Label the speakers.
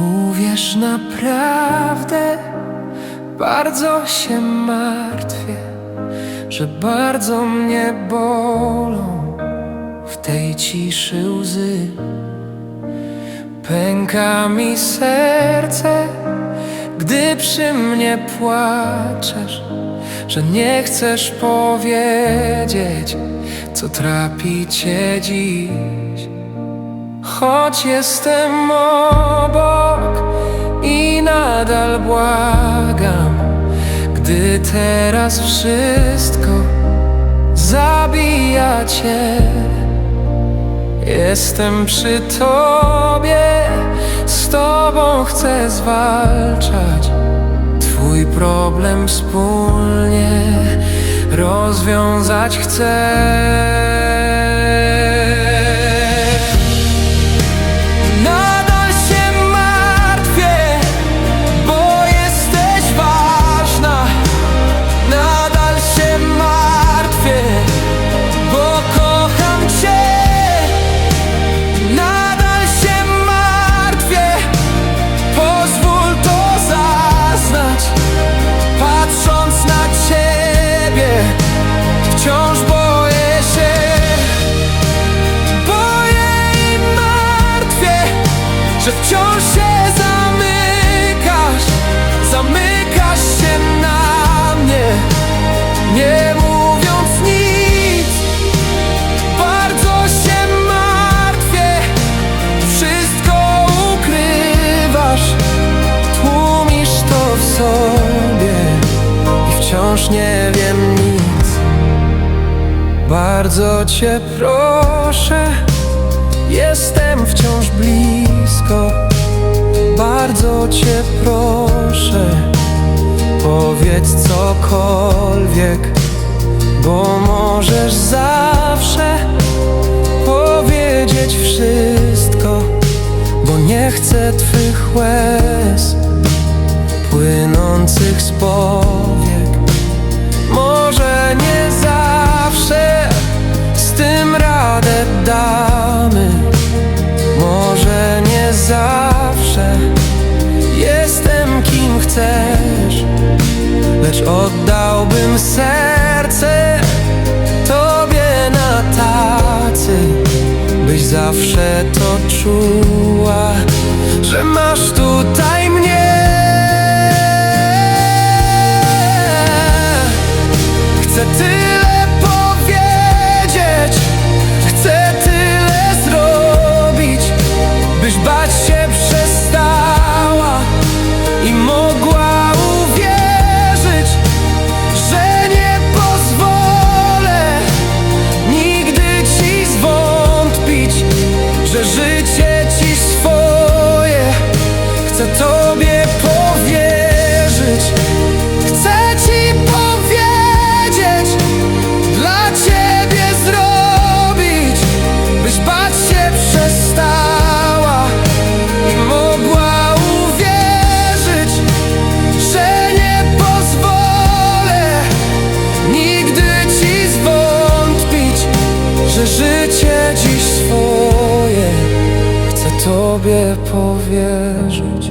Speaker 1: Uwierz naprawdę, bardzo się martwię, że bardzo mnie bolą w tej ciszy łzy. Pęka mi serce, gdy przy mnie płaczesz, że nie chcesz powiedzieć, co trapi cię dziś. Choć jestem obok i nadal błagam, gdy teraz wszystko zabija cię. Jestem przy tobie, z tobą chcę zwalczać Twój problem wspólnie rozwiązać chcę. Że wciąż się zamykasz. Zamykasz się na mnie, nie mówiąc nic. Bardzo się martwię, wszystko ukrywasz, tłumisz to w sobie i wciąż nie wiem nic. Bardzo cię proszę, jestem możesz zawsze powiedzieć wszystko, bo nie chcę twych łez płynących z powiek. Może nie zawsze z tym radę damy, może nie zawsze jestem kim chcesz, lecz oddałbym serce zawsze to czuła, chcę tobie powierzyć. Chcę ci powiedzieć, dla ciebie zrobić, byś bać się przestała i mogła uwierzyć, że nie pozwolę nigdy ci zwątpić, że życie dziś swoje tobie powierzyć.